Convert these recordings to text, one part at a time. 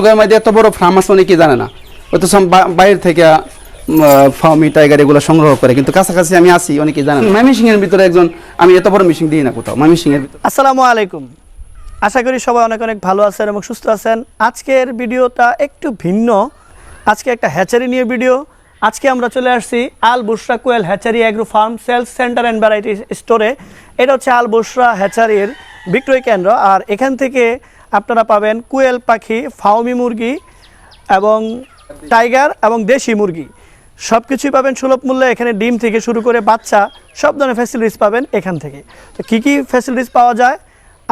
গফরগাঁয়ের মধ্যে এত বড় ফার্ম আছে অনেকেই জানে না? ও তো সব বাইরে থেকে ফার্মি টাইগার এগুলো সংগ্রহ করে কিন্তু কাছাকাছি আমি আসি অনেকেই জানে না? ময়মনসিং এর ভিতরে একজন আমি এত বড় মিশিং দিই না কোথাও ময়মনসিং এর ভিতরে। আসসালামু আলাইকুম। আশা করি সবাই অনেক অনেক ভালো আছেন এবং সুস্থ আছেন। আজকের ভিডিওটা একটু ভিন্ন। আজকে একটা হ্যাচারি নিয়ে ভিডিও আজকে আমরা চলে আসছি Al Busra quail hatchery agro farm sales centre and variety স্টোরে এটা হচ্ছে আল বুসরা হ্যাচারির বিক্রয় কেন্দ্র। আর এখান থেকে আপনারা পাবেন কুয়েল পাখি ফাউমি মুরগি এবং টাইগার এবং দেশি মুরগি। সব কিছুই পাবেন সুলভ মূল্যে। এখানে ডিম থেকে শুরু করে বাচ্চা সব ধরনের ফ্যাসিলিটিস পাবেন এখান থেকে। তো কী কী ফ্যাসিলিটিস পাওয়া যায়?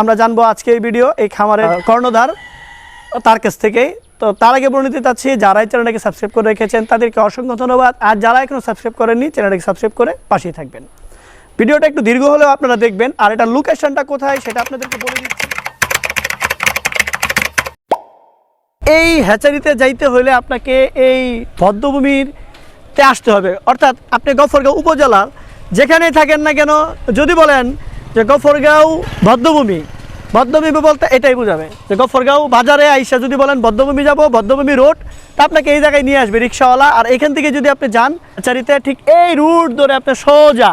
আমরা জানব আজকে এই ভিডিও এই খামারের কর্ণধার তার কাছ থেকেই। তো তার আগে বলে নিতে চাচ্ছি যারা এই চ্যানেলটাকে সাবস্ক্রাইব করে রেখেছেন তাদেরকে অসংখ্য ধন্যবাদ। আর যারা এখনও সাবস্ক্রাইব করেননি চ্যানেলটাকে সাবস্ক্রাইব করে পাশেই থাকবেন। ভিডিওটা একটু দীর্ঘ হলেও আপনারা দেখবেন। আর এটা লোকেশনটা কোথায় সেটা আপনাদেরকে বলে দিচ্ছি। এই হ্যাচারিতে যাইতে হলে আপনাকে এই পদ্মভূমির তে আসতে হবে। অর্থাৎ আপনি গফরগাঁও উপজেলার, যেখানেই থাকেন না কেন, যদি বলেন যে গফরগাঁও বদ্ধভূমি বদ্ধভূমি বলতে এটাই বোঝাবে যে গফরগাঁও বাজারে আইসা যদি বলেন বদ্ধভূমি যাব বদ্ধভূমি রোড, তা আপনাকে এই জায়গায় নিয়ে আসবে রিক্সাওয়ালা। আর এখান থেকে যদি আপনি যান চারিতে ঠিক এই রুট ধরে আপনি সোজা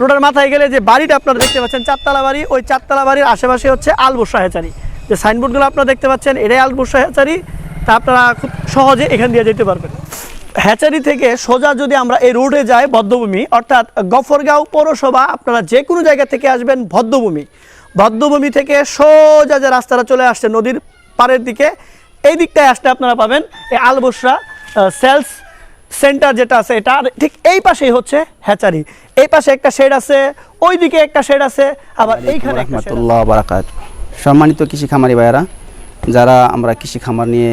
রোডের মাথায় গেলে যে বাড়িটা আপনারা দেখতে পাচ্ছেন, চারতলা বাড়ি, ওই চারতলা বাড়ির আশেপাশে হচ্ছে আলবসা হেচারি যে সাইনবোর্ডগুলো আপনারা দেখতে পাচ্ছেন, এটাই আলবসা হেচারি তা আপনারা খুব সহজে এখান দিয়ে যেতে পারবেন। হ্যাচারি থেকে সোজা যদি আমরা এই রোডে যাই বদ্ধভূমি অর্থাৎ গফরগাঁও পৌরসভা আপনারা যে কোনো জায়গা থেকে আসবেন বদ্ধভূমি বদ্ধভূমি থেকে সোজা যে রাস্তাটা চলে আসছে নদীর পাড়ের দিকে এই দিকটায় আসতে আপনারা পাবেন এই আলবসরা সেলস সেন্টার যেটা আছে এটা ঠিক এই পাশেই হচ্ছে হ্যাচারি। এই পাশে একটা শেড আছে ওই দিকে একটা শেড আছে আবার এইখানে সম্মানিত কৃষি খামারি ভাইয়েরা যারা আমরা কৃষি খামার নিয়ে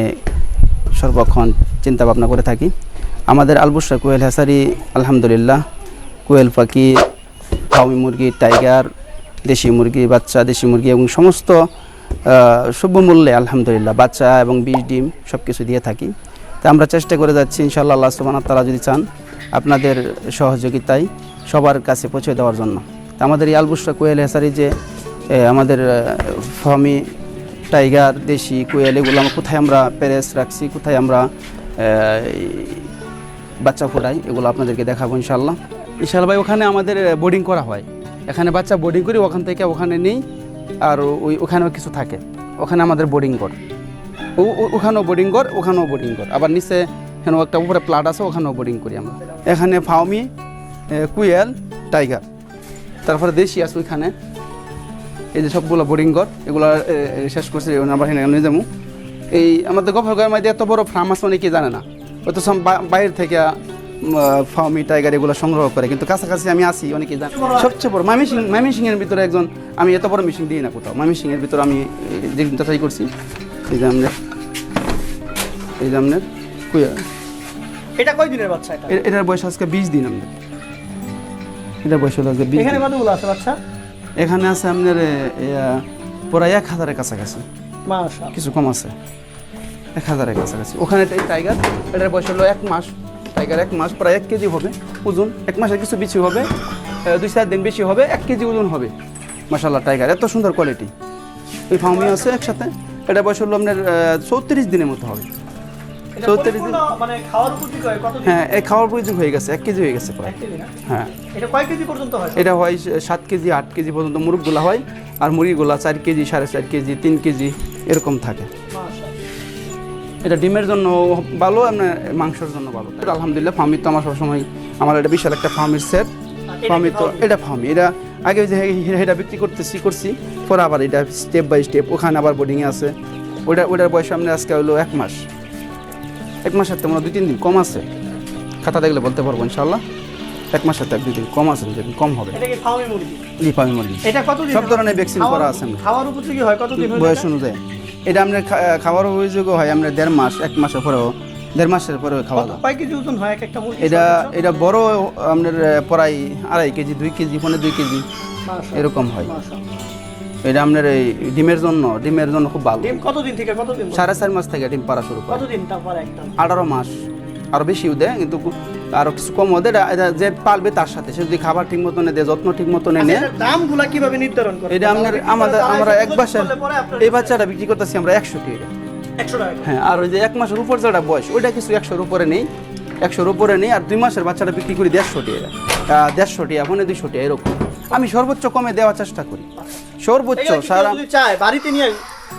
সর্বক্ষণ চিন্তা ভাবনা করে থাকি, আমাদের আলবুসা কোয়েল হেসারি আলহামদুলিল্লাহ, কোয়েল পাখি, ফাউমি মুরগি, টাইগার, দেশি মুরগি, বাচ্চা, দেশি মুরগি এবং সমস্ত মূল্যে আলহামদুলিল্লাহ বাচ্চা এবং বীজ ডিম সব কিছু দিয়ে থাকি। তা আমরা চেষ্টা করে যাচ্ছি ইনশাল্লাহ আল্লাহ ওয়া তাআলা যদি চান আপনাদের সহযোগিতায় সবার কাছে পৌঁছে দেওয়ার জন্য। তা আমাদের এই আলবুসরা কোয়েল হেসারি যে আমাদের ফার্মি টাইগার, দেশি, কোয়েল, এগুলো আমরা কোথায় আমরা প্যারেস রাখছি, কোথায় আমরা বাচ্চা ফোটাই, এগুলো আপনাদেরকে দেখাবো ইনশাল্লাহ ইনশাল্লাহ ভাই, ওখানে আমাদের বোর্ডিং করা হয়। এখানে বাচ্চা বোর্ডিং করি, ওখান থেকে ওখানে নেই, আর ওই, ওখানেও কিছু থাকে। ওখানে আমাদের বোর্ডিং ঘর। ওখানেও বোর্ডিং ঘর, ওখানেও বোর্ডিং ঘর। আবার নিচে এখানে একটা উপরে প্লাট আছে, ওখানেও বোর্ডিং করি আমরা। এখানে ফাউমি কুয়েল, টাইগার। তারপরে দেশি আছে ওইখানে। এই যে সবগুলো বোর্ডিং ঘর এগুলো শেষ করছে আমরা নিয়ে যাব। এই আমাদের গফরগাঁয়ের মধ্যে এত বড় ফার্ম আছে অনেকেই জানে না? সব বাইরে থেকে ফার্মি টাইগার এগুলো সংগ্রহ করে কিন্তু কাছাকাছি আমি আসি অনেকেই জানি। সবচেয়ে বড় মামি সিং মামি সিং এর ভিতরে একজন আমি এত বড় মিশিং দিই না কোথাও। মামি সিং এর ভিতরে আমি যাচাই করছি। এই যে আমাদের এই যে আপনার কুয়া এটা কয় দিনের বাচ্চা এটা? এটার বয়স আজকে বিশ দিন আমাদের। এটার বয়স হলো আজকে বিশ এখানে কতগুলো আছে বাচ্চা? এখানে আছে আপনার প্রায় এক হাজারের কাছাকাছি। কিছু কম আছে। এক হাজারের কাছাকাছি। ওখানে টাইগার এটার বয়স হলো এক মাস। টাইগার এক মাস প্রায় এক কেজি হবে ওজন। এক মাসের কিছু বেশি হবে দুই চার দিন বেশি হবে এক কেজি ওজন হবে। মাসাল্লাহ টাইগার এত সুন্দর কোয়ালিটি ওই ফার্মি আছে একসাথে। এটা বয়স হলো আপনার চৌত্রিশ দিনের মতো হবে। চৌত্রিশ দিন মানে খাওয়ার উপযোগী হয় হ্যাঁ এই খাওয়ার প্রয়োজন হয়ে গেছে এক কেজি হয়ে গেছে প্রায়। হ্যাঁ। এটা কয় কেজি পর্যন্ত হয়? এটা হয় সাত কেজি আট কেজি পর্যন্ত মুরগগুলা হয় আর মুরগিগুলা চার কেজি সাড়ে চার কেজি তিন কেজি এরকম থাকে। এটা ডিমের জন্য ভালো আপনার মাংসের জন্য ভালো। আলহামদুলিল্লাহ ফার্মি তো আমার সবসময় আমার এটা বিশাল একটা ফার্মির সেট ফার্মি তো এটা ফার্মি এটা আগে যে এটা বিক্রি করতেছি করছি পরে আবার এটা স্টেপ বাই স্টেপ ওখানে আবার বোর্ডিংয়ে আছে। ওটা ওটার বয়স আপনি আজকে হলো এক মাস। এক মাসের তো মনে দুই তিন দিন কম আছে। খাতা দেখলে বলতে পারব ইনশাল্লাহ এক মাসের তো এক দুই দিন কম আছে দুই দিন কম হবে। মুরগি জি ফার্মি মুরগি? এটা কতদিন সব ধরনের ভ্যাকসিন করা আছে খাওয়ার উপযোগী হয় হলে বয়স অনুযায়ী। এটা আপনার খাওয়ার অভিযোগ হয় আমরা দেড় মাস এক মাসের পরেও দেড় মাসের পরেও খাওয়া দাওয়া কয় কেজি ওজন হয় এক একটা মুরগি এটা এটা বড় আপনার প্রায় আড়াই কেজি দুই কেজি পনেরো দুই কেজি এরকম হয়। এটা আপনার এই ডিমের জন্য ডিমের জন্য খুব ভালো। ডিম কতদিন থেকে কতদিন সাড়ে চার মাস থেকে ডিম পাড়া শুরু করে। কতদিন তারপর একটা আঠারো মাস। আরও বেশিও দেয় কিন্তু আরও কিছু কম দেয় এটা যে পালবে তার সাথে। সে যদি খাবার ঠিক মতো নেয় যত্ন ঠিক মতো নেয় আচ্ছা, দামগুলা কীভাবে নির্ধারণ করে এটা আপনার আমাদের আমরা এক বাসার এই বাচ্চাটা বিক্রি করতেছি আমরা একশো টাকা হ্যাঁ আর ওই যে এক মাসের উপর যেটা বয়স ওইটা কিছু একশোর উপরে নেই। একশোর উপরে নেই আর দুই মাসের বাচ্চাটা বিক্রি করি দেড়শো আহ, দেড়শো টাকা মানে দুইশো টাকা এরকম। আমি সর্বোচ্চ কমে দেওয়ার চেষ্টা করি। সর্বোচ্চ সারা চায় বাড়িতে নিয়ে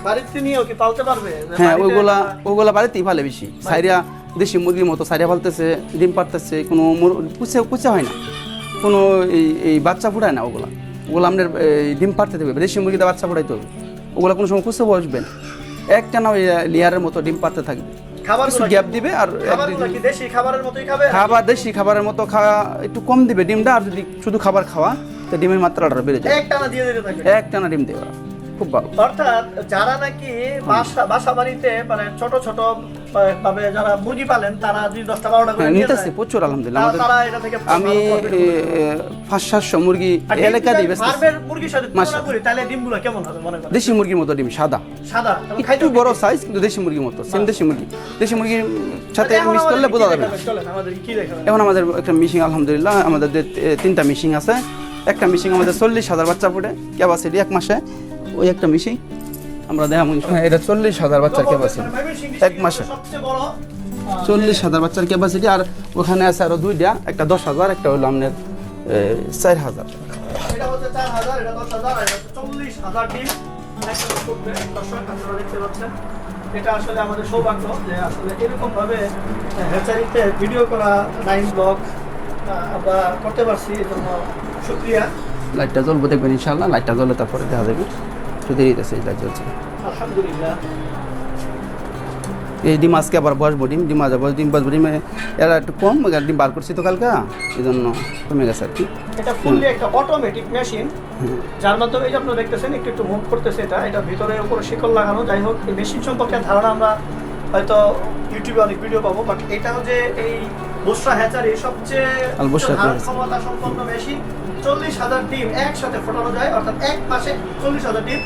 বাড়িতে নিয়েও কি পালতে পারবে? হ্যাঁ ওইগুলা ওগুলা বাড়িতেই ভালো বেশি। সাইরিয়া দেশি মুরগির মতো সাইরিয়া ফালতেছে ডিম পারতেছে কোনো কুচে কুচে হয় না। কোনো এই এই বাচ্চা ফুটায় না ওগুলা। ওগুলো আপনার ডিম পারতে দেবে দেশি মুরগিতে বাচ্চা ফুটাইতে হবে। ওগুলা কোনো সময় কুচে বসবে না। একটা না ওই লেয়ারের মতো ডিম পারতে থাকবে। খাবার গ্যাপ দিবে আর দেশি খাবারের মতোই খাবে? খাবার দেশি খাবারের মতো খাওয়া একটু কম দিবে। ডিমটা আর যদি শুধু খাবার খাওয়া তো ডিমের মাত্রাটা বেড়ে যায় এক টানা দিয়ে দিতে থাকবে এক টানা ডিম দেওয়া। খুব ভালো। অর্থাৎ যারা নাকি বাসা বাসা বাড়িতে মানে ছোট ছোট ভাবে যারা মুরগি পালেন তারা দুই দশটা বারোটা করে হ্যাঁ, নিতেছি। প্রচুর আলহামদুলিল্লাহ। তারা- আমাদের তারা এটা থেকে আমি। পাঁচ সাতশো মুরগি এলাকা। মুরগির সাথে করি তাহলে ডিমগুলো কেমন হবে মনে করেন? দেশি মুরগির মতো ডিম সাদা। সাদা একটু বড় সাইজ কিন্তু দেশি মুরগির মতো সেম দেশি মুরগি। দেশি মুরগির সাথে মিক্স করলে বোঝা যাবে? এখন আমাদের একটা মিশিং আলহামদুলিল্লাহ আমাদের তিনটা মিশিং আছে। একটা মিশিং আমাদের চল্লিশ হাজার বাচ্চা ফুটে ক্যাপাসিটি এক মাসে। ওই একটা মিশিং আমরা দেখাম হ্যাঁ এটা চল্লিশ হাজার বাচ্চার ক্যাপাসিটি এক মাসে। সবচেয়ে বড় আহ, চল্লিশ হাজার বাচ্চার ক্যাপাসিটি আর ওখানে আছে আরও দুইটা একটা দশ হাজার একটা হলো আপনার চার হাজার। এটা আসলে আমাদের সৌভাগ্য যে আসলে এরকম ভাবে হ্যাচারিতে ভিডিও করা নাইন ব্লগ আমরা করতে পারছি এই জন্য শুক্রিয়া। লাইটটা জ্বলবো দেখবেন ইনশাল্লাহ লাইটটা জ্বলে তারপরে দেখা যাবে। এই লাইট জ্বলছে আলহামদুলিল্লাহ। এই ডিম আজকে আবার বসবো ডিম ডিম আজ বস ডিম বসবো ডিমে এরা একটু কম ডিম বার করছি তো কালকে এই জন্য কমে গেছে আর কি। এটা ফুললি একটা অটোমেটিক মেশিন যার মাধ্যমে এই যে আপনারা দেখতেছেন একটু একটু মুভ করতেছে এটা এটা ভিতরে উপরে শিকল লাগানো যাই হোক এই মেশিন সম্পর্কে ধারণা আমরা হয়তো ইউটিউবে অনেক ভিডিও পাবো বাট এটাও যে এই বসরা হ্যাচারি সবচেয়ে ধারণ হ্যাচারি। ক্ষমতা সম্পন্ন মেশিন চল্লিশ হাজার ডিম একসাথে ফোটানো যায় অর্থাৎ এক মাসে চল্লিশ হাজার ডিম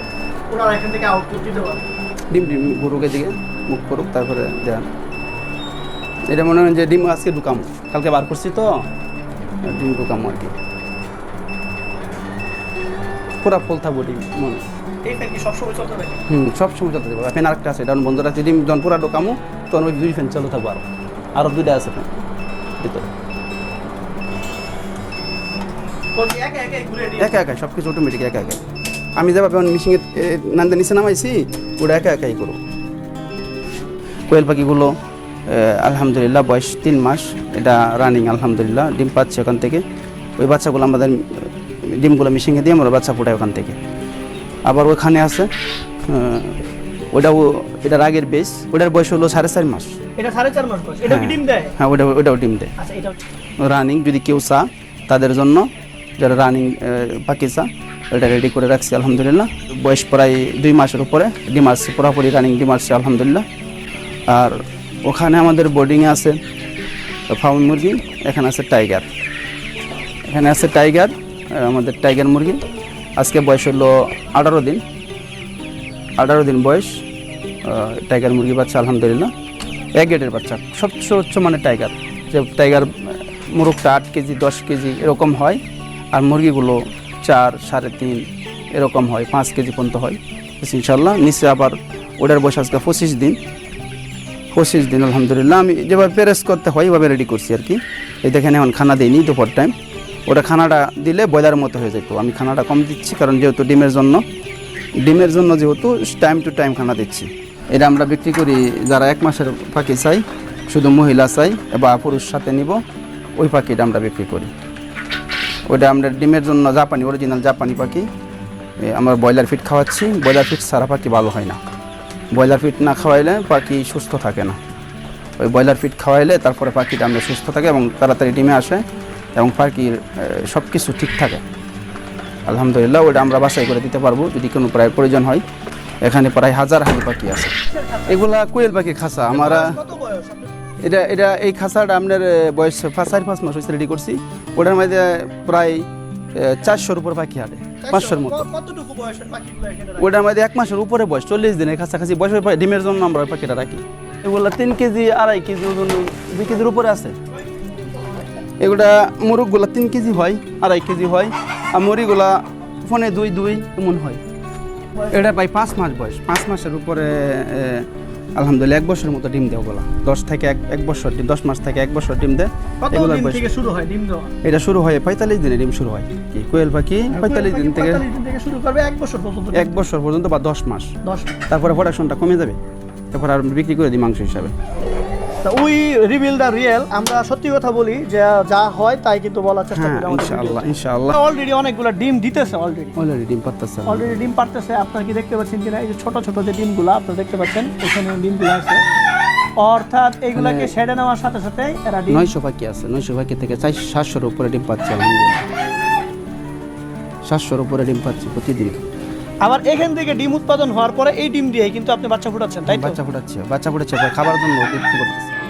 ওনারা এখান থেকে আউটপুট দিতে পারে ডিম ডিম গরুকে দিকে মুখ করুক তারপরে দেন। এটা মনে হয় যে ডিম আজকে ঢুকাম কালকে বার করছি তো ডিম ঢুকাম আর কি। পুরা ফুল থাকব ডিম মনে চলতে হুম সব সময় চলতে দেবো ফ্যান আরেকটা আছে এটা বন্ধ রাখছি ডিম যখন পুরা ঢোকামো তখন ওই দুই ফ্যান চালু থাকব আরও। আরও দুইটা আছে ফ্যান ভিতরে। একে একে একা সব কিছু অটোমেটিক একা একাই আমি যেভাবে মিশিংয়ে নান্দে নিচে নামাইছি ওটা একা একাই করো। কোয়েল পাখিগুলো আলহামদুলিল্লাহ বয়স তিন মাস এটা রানিং আলহামদুলিল্লাহ ডিম পাচ্ছে ওখান থেকে। ওই বাচ্চাগুলো আমাদের ডিমগুলো মিশিংয়ে দিয়ে আমরা বাচ্চা ফোটাই ওখান থেকে। আবার ওখানে আছে ওটাও এটার আগের বেস ওটার বয়স হলো সাড়ে চার মাস। এটা সাড়ে চার মাস হ্যাঁ। হ্যাঁ ওটা ওটাও ডিম দেয়। আচ্ছা রানিং যদি কেউ চা তাদের জন্য যারা রানিং চা এটা রেডি করে রাখছি, আলহামদুলিল্লাহ। বয়স প্রায় দুই মাসের উপরে ডিম আসছে পুরোপুরি রানিং ডিম আলহামদুলিল্লাহ। আর ওখানে আমাদের বোর্ডিংয়ে আছে ফাউন মুরগি, এখানে আছে টাইগার এখানে আছে টাইগার আমাদের টাইগার মুরগি। আজকে বয়স হলো আঠারো দিন। আঠারো দিন বয়স টাইগার মুরগি বাচ্চা, আলহামদুলিল্লাহ। এক গেটের বাচ্চা, সবচেয়ে উচ্চ মানে টাইগার যে টাইগার মুরগটা আট কেজি, দশ কেজি, এরকম হয়। আর মুরগিগুলো চার, সাড়ে তিন, এরকম হয়, পাঁচ কেজি পর্যন্ত হয়। ইনশাল্লাহ নিচে আবার ওটার বয়স আজকে পঁচিশ দিন। পঁচিশ দিন, আলহামদুলিল্লাহ, আমি যেভাবে প্যারেস করতে হয়, ওইভাবে রেডি করছি আর কি। এই দেখেন, এখন খানা দিইনি দুপুর টাইম ওটা খানাটা দিলে ব্রয়লারের মতো হয়ে যেত। আমি খানাটা কম দিচ্ছি, কারণ যেহেতু ডিমের জন্য। ডিমের জন্য যেহেতু টাইম টু টাইম খানা দিচ্ছি। এটা আমরা বিক্রি করি যারা এক মাসের পাখি চাই, শুধু মহিলা চাই বা পুরুষ সাথে নিব, ওই পাখিটা আমরা বিক্রি করি। ওটা আমরা ডিমের জন্য জাপানি অরিজিনাল জাপানি পাখি। আমরা ব্রয়লার ফিট খাওয়াচ্ছি। ব্রয়লার ফিট সারা পাখি ভালো হয় না। ব্রয়লার ফিট না খাওয়াইলে পাখি সুস্থ থাকে না। ওই ব্রয়লার ফিট খাওয়াইলে তারপরে পাখিটা আমরা সুস্থ থাকে এবং তাড়াতাড়ি ডিমে আসে এবং পাখির সব কিছু ঠিক থাকে। আলহামদুলিল্লাহ ওটা আমরা বাছাই করে দিতে পারব যদি কোনো প্রায় প্রয়োজন হয়। এখানে প্রায় হাজার হাজার পাখি আছে। এগুলা কোয়েল পাখি খাসা। আমরা? এটা এটা এই খাসাটা আপনার বয়স পাঁচ চার পাঁচ মাস হয়েছে রেডি করছি। ওটার মধ্যে প্রায় চারশোর উপর পাখি হাঁটে পাঁচশোর মতো। বয়সের? ওটার মধ্যে এক মাসের উপরে বয়স চল্লিশ দিনের কাছাকাছি বয়স ওই ডিমের জন্য আমরা ওই পাখিটা রাখি। এগুলো তিন কেজি আড়াই কেজি ওজন দুই কেজির উপরে আছে। এগুলা মুরগগুলা তিন কেজি হয় আড়াই কেজি হয় আর মুড়িগুলা ফোনে দুই দুই এমন হয়। এটা প্রায় পাঁচ মাস বয়স পাঁচ মাসের উপরে আলহামদুলিল্লাহ এক বছরের মতো ডিম দেয় ওগুলো দশ থেকে এক এক বছর ডিম দশ মাস থেকে এক বছর ডিম দেয়। কত এগুলোর বয়স শুরু হয় ডিম দেওয়া? এটা শুরু হয় পঁয়তাল্লিশ দিনে ডিম শুরু হয়। কি কোয়েল পাখি? পঁয়তাল্লিশ দিন থেকে 45 দিন থেকে শুরু করবে এক বছর পর্যন্ত এক বছর পর্যন্ত বা দশ মাস। দশ তারপরে প্রোডাকশনটা কমে যাবে। তারপর আর বিক্রি করে দিই মাংস হিসাবে। তা উই রিভিল দ্য রিয়েল আমরা সত্যি কথা বলি যে যা হয় তাই কিন্তু বলার চেষ্টা হ্যাঁ করি ইনশাআল্লাহ ইনশাআল্লাহ। অলরেডি অনেকগুলো ডিম দিতেছে অলরেডি অলরেডি ডিম পারতেছে। অলরেডি ডিম পারতেছে। আপনারা কি দেখতে পাচ্ছেন কিনা? এই যে ছোট ছোট যে ডিমগুলো আপনারা দেখতে পাচ্ছেন? এখানে ডিমগুলো আছে। অর্থাৎ এইগুলাকে মানে- সেরে নেওয়ার সাথে সাথে এরা ডিম নয়শো পাখি আছে। নয়শো পাখি থেকে চার সাতশোর উপরে ডিম পাচ্ছে আলহামদুলিল্লাহ। সাতশোর উপরে ডিম পাচ্ছি প্রতিদিন। আবার এখান থেকে ডিম উৎপাদন হওয়ার পরে এই ডিম দিয়ে কিন্তু আপনি বাচ্চা ফুটাচ্ছেন, তাই বাচ্চা ফুটাচ্ছে বাচ্চা ফুটাচ্ছে, খাবার জন্য করতেছে।